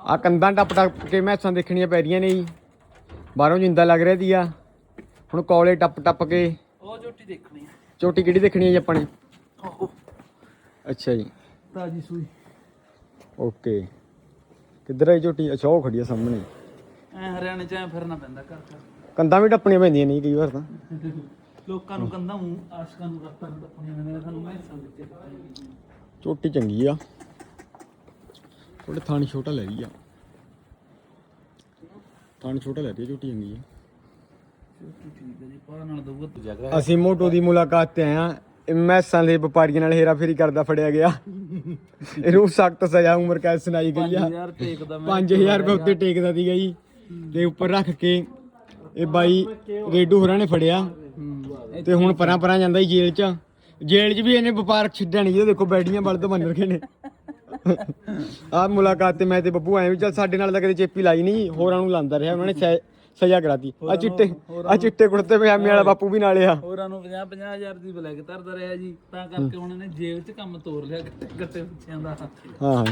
ਆ ਕੰਧਾਂ ਟੱਪ ਟੱਪ ਕੇ ਮੈਸਾਂ ਦੇਖਣੀਆਂ ਪੈ ਰਹੀਆਂ ਨੇ ਜੀ। ਬਾਹਰੋਂ ਜਿੰਦਾ ਲੱਗ ਰਿਹਾ ਦੀ ਆ ਹੁਣ ਕੋਲੇ ਟੱਪ ਟੱਪ ਕੇ। ਉਹ ਝੋਟੀ ਦੇਖਣੀ ਆ। ਚੋਟੀ ਕਿਹੜੀ ਦੇਖਣੀ ਹੈ ਜੀ ਆਪਾਂ ਨੇ? ਅੱਛਾ ਜੀ। ਤਾਜੀ ਸੂਈ। ਓਕੇ। ਕਿੱਧਰ ਹੈ ਝੋਟੀ ਅੱਛਾ ਉਹ ਖੜੀ ਆ ਸਾਹਮਣੇ। ਐ ਹਰਿਆਣੇ ਚ ਐ ਫਿਰਨਾ ਪੈਂਦਾ ਘਰ ਘਰ। ਕੰਧਾਂ ਵੀ ਟੱਪਣੀਆਂ ਪੈਂਦੀਆਂ ਨੇ ਜੀ ਕਈ ਵਾਰ ਤਾਂ। ਲੋਕਾਂ ਨੂੰ ਕੰਦਾ ਹੂੰ ਆਸ਼ਕਾਂ ਨੂੰ ਰੱਤਾਂ ਨੂੰ ਟੱਪਣੀਆਂ ਨੇ ਸਾਨੂੰ ਮੈਂ ਕੇ ਝੋਟੀ ਚੰਗੀ ਆ। ਥੋੜੇ ਥਾਣ ਛੋਟਾ ਲੈ ਰਹੀ ਆ। ਥਾਣ ਛੋਟਾ ਲੈ ਰਹੀ ਝੋਟੀ ਚੰਗੀ ਆ। ਅਸੀਂ ਮੋਟੋ ਦੀ ਮੁਲਾਕਾਤ ਤੇ ਆਏ ਆ। ਮੈਸਾਂ ਦੇ ਵਪਾਰੀਆਂ ਨਾਲ ਹੇਰਾਫੇਰੀ ਕਰਦਾ ਫੜਿਆ ਗਿਆ। ਇਹਨੂੰ ਸਖਤ ਸਜ਼ਾ ਉਮਰ ਕੈਦ ਸੁਣਾਈ ਗਈ ਆ। 5000 ਟੇਕ ਦਾ ਮੈਂ 5000 ਰੁਪਏ ਉੱਤੇ ਟੇਕਦਾ ਸੀਗਾ ਜੀ। ਤੇ ਉੱਪਰ ਰੱਖ ਕੇ ਇਹ ਬਾਈ ਰੇਡੂ ਹੋਰਾਂ ਨੇ ਫੜਿਆ। ਤੇ ਹੁਣ ਪਰਾਂ ਪਰਾਂ ਜਾਂਦਾ ਜੇਲ੍ਹ 'ਚ। ਜੇਲ੍ਹ 'ਚ ਵੀ ਇਹਨੇ ਵਪਾਰ ਛੱਡਿਆ ਨਹੀਂ ਇਹ ਦੇਖੋ ਬੈਡੀਆਂ ਬਲਦ ਬਣ ਰਖੇ ਨੇ। ਆਹ ਮੁਲਾਕਾਤ ਤੇ ਮੈਂ ਤੇ ਬੱਬੂ ਆਏ ਵੀ ਚੱਲ ਸਾਡੇ ਨਾਲ ਤਾਂ ਕਦੇ ਚੇਪੀ ਲਾਈ ਨਹੀਂ ਹੋਰਾਂ ਨੂੰ ਲਾਂਦਾ ਰਿਹਾ ਉਹਨਾਂ ਨੇ ਸਜ਼ਾ ਕਰਾਤੀ। ਆ ਚਿੱਟੇ ਆ ਚਿੱਟੇ ਕੁੜਤੇ ਪਜਾਮੇ ਵਾਲਾ ਬਾਪੂ ਵੀ ਨਾਲੇ ਆ। ਹੋਰਾਂ ਨੂੰ 50 50000 ਦੀ ਬਲੈਕ ਧਰਦਾ ਰਿਹਾ ਜੀ। ਤਾਂ ਕਰਕੇ ਹੁਣ ਇਹਨੇ ਜੇਲ੍ਹ 'ਚ ਕੰਮ ਤੋਰ ਲਿਆ ਗੱਟੇ ਪਿੱਛਿਆਂ ਦਾ। ਹਾਂ। ਹਾਂ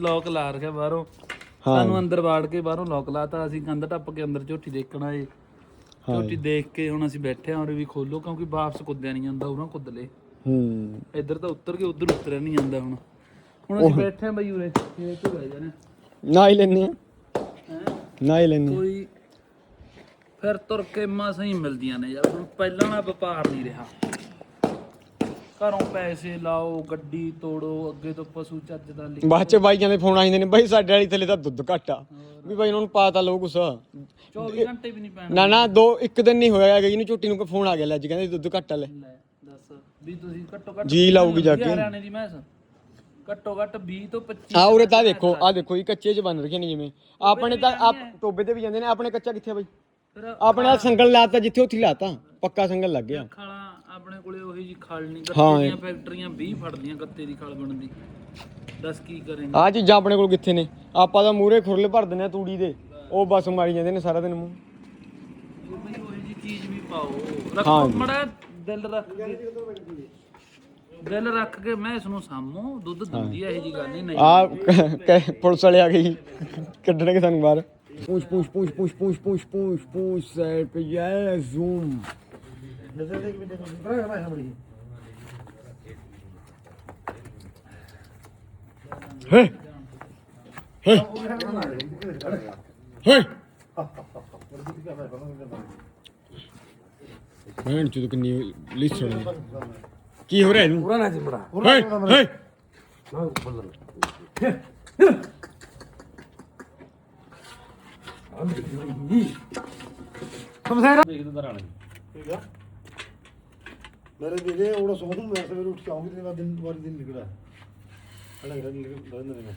ਲੋਕ ਲਾ ਰੱਖਿਆ ਬਾਹਰੋਂ। ਹਾਂ। ਸਾਨੂੰ ਅੰਦਰ ਵਾੜ ਕੇ ਬਾਹਰੋਂ ਲੋਕ ਲਾਤਾ ਅਸੀਂ ਕੰਧ ਟੱਪ ਕੇ ਅੰਦਰ ਝੋਟੀ ਦੇਖਣ ਆਏ। ਹਾਂ। ਝੋਟੀ ਦੇਖ ਕੇ ਹੁਣ ਅਸੀਂ ਬੈਠੇ ਹਾਂ ਔਰ ਵੀ ਖੋਲੋ ਕਿਉਂਕਿ ਵਾਪਸ ਕੁੱਦਿਆ ਨਹੀਂ ਜਾਂਦਾ ਉਹਨਾਂ ਕੁੱਦ ਲੇ ਹੂੰ। ਇੱਧਰ ਤਾਂ ਉੱਤਰ ਕੇ ਉੱਧਰ ਉਤਰਿਆ ਨਹੀਂ ਜਾਂਦਾ ਹੁਣ। ਹੁਣ ਅਸੀਂ ਬੈਠੇ ਹਾਂ ਬਈ ਉਰੇ ਇਹ ਤੋਂ ਬਹਿ ਜਾਣਾ ਨਾ। ਹੀ ਲੈਨੇ ਆ ਹੈ? ਨਾ ਹੀ ਲੈਨੇ ਕੋਈ ਫਿਰ ਤੁਰ ਕੇ ਮਸਾਂ ਹੀ ਮਿਲਦੀਆਂ ਨੇ ਯਾਰ ਹੁਣ ਪਹਿਲਾਂ ਵਾਲਾ ਵਪਾਰ ਨਹੀਂ ਰਿਹਾ। ਘਰੋਂ ਪੈਸੇ ਲਾਓ ਗੱਡੀ ਤੋੜੋ ਅੱਗੇ ਤੋਂ ਪਸ਼ੂ ਚੱਜ ਦਾ ਲਿ ਬਾਅਦ ਚ ਬਾਈਆਂ ਦੇ ਫੋਨ ਆ ਜਾਂਦੇ ਨੇ ਬਾਈ ਸਾਡੇ ਵਾਲੀ ਥੱਲੇ ਤਾਂ ਦੁੱਧ ਘੱਟ ਆ। ਵੀ ਬਾਈ ਉਹਨਾਂ ਨੂੰ ਪਤਾ ਲੋ ਕੁਛ। 24 ਘੰਟੇ ਵੀ ਨਹੀਂ ਪੈਣਾ। ਨਾ ਨਾ ਦੋ ਇੱਕ ਦਿਨ ਨਹੀਂ ਹੋਇਆ ਹੈਗਾ ਇਹਨੂੰ ਝੋਟੀ ਨੂੰ ਫੋਨ ਆ ਗਿਆ ਲੈ ਅੱਜ ਕਹਿੰਦੇ ਦੁੱਧ ਘੱਟ ਆ ਲੈ। ਵੀ ਤੁਸੀਂ ਘੱਟੋ ਘੱਟ ਜੀ ਲਾਊਗੀ ਜਾ ਕੇ। ਹਰਿਆਣੇ ਦੀ ਮੈਸ। ਘੱਟੋ ਘੱਟ 20 ਤੋਂ 25 ਆ ਉਰੇ ਤਾਂ ਦੇਖੋ ਆ। ਦੇਖੋ ਇਹ ਕੱਚੇ ਚ ਬਣ ਰੱਖੇ ਨੇ ਜਿਵੇਂ। ਆਪਣੇ ਤਾਂ ਆਪ ਟੋਬੇ ਤੇ ਵੀ ਜਾਂਦੇ ਨੇ ਆਪਣੇ ਕੱਚਾ ਕਿੱਥੇ ਆ ਬਾਈ? ਫਿਰ ਆਪਣੇ ਨਾਲ ਸੰਗਲ ਲਾਤਾ ਜਿੱਥੇ ਉੱਥੇ ਹੀ ਲਾਤਾ ਪੱਕਾ ਸੰਗਲ ਲੱਗ ਗਿਆ। ਖਾਲਾ ਆਪਣੇ ਕੋਲੇ ਉਹੀ ਜੀ ਖਲ ਨਹੀਂ ਹਾਂ। ਗੱਤੇ ਦੀਆਂ ਫੈਕਟਰੀਆਂ 20 ਫੜਦੀਆਂ ਗੱਤੇ ਦੀ ਖਲ ਬਣਦੀ। ਦੱਸ ਕੀ ਕਰੇਂਗੇ ਆ ਚੀਜ਼ਾਂ ਆਪਣੇ ਕੋਲ ਕਿੱਥੇ ਨੇ? ਆਪਾਂ ਤਾਂ ਮੂਰੇ ਖੁਰਲੇ ਭਰ ਦਿੰਦੇ ਆ ਤੂੜੀ ਦੇ ਉਹ ਬਸ ਮਾਰੀ ਜਾਂਦੇ ਨੇ ਸਾਰਾ ਦਿਨ ਮੂੰਹ। ਉਹ ਬਈ ਉਹੀ ਜੀ ਚੀਜ਼ ਵੀ ਪਾਓ। ਰੱਖੋ ਮੜਾ ਦਿਲ ਰੱਖ ਕੇ। ਦਿਲ ਰੱਖ ਕੇ ਮੈਂ ਇਸ ਨੂੰ ਸਾਮੋ ਦੁੱਧ ਦਿੰਦੀ ਆ ਇਹ ਜੀ ਗੱਲ ਨਹੀਂ। ਆ ਪੁਲਿਸ ਵਾਲੇ ਆ ਗਈ ਕੱਢਣਗੇ ਸਾਨੂੰ ਬਾਹਰ। ਪੁੰਛ ਪੁੰਛ ਪੁੰਛ ਪੁੰਛ ਪੁੰਛ ਪੁੰਛ ਪੁੰਛ ਪੁੰਛ ਸੈ ਪਿਆ ਜ਼ੂਮ। ਨਜ਼ਰ ਦੇ ਕੇ ਦੇਖੋ ਬਰਾ ਮੈਂ ਸਾਹਮਣੇ। ਹੇ। ਹੇ। ਹੇ। ਭੈਣ ਚੋਦ ਕਿੰਨੀ ਲਿਸਣ ਕੀ ਹੋ ਰਿਹਾ ਇਹਨੂੰ ਪੂਰਾ ਨਾ ਜਿਮੜਾ ਹੇ ਹੇ ਨਾ ਬੱਲਰ ਸਮਝਾਇਆ ਦੇਖਦਾ ਰਾਣਾ ठीक है मेरे दीदी वो सोनू मैं सवेरे उठ के आऊंगी तेरे बाद दिन वाले दिन निकला अलग अलग निकल बंद नहीं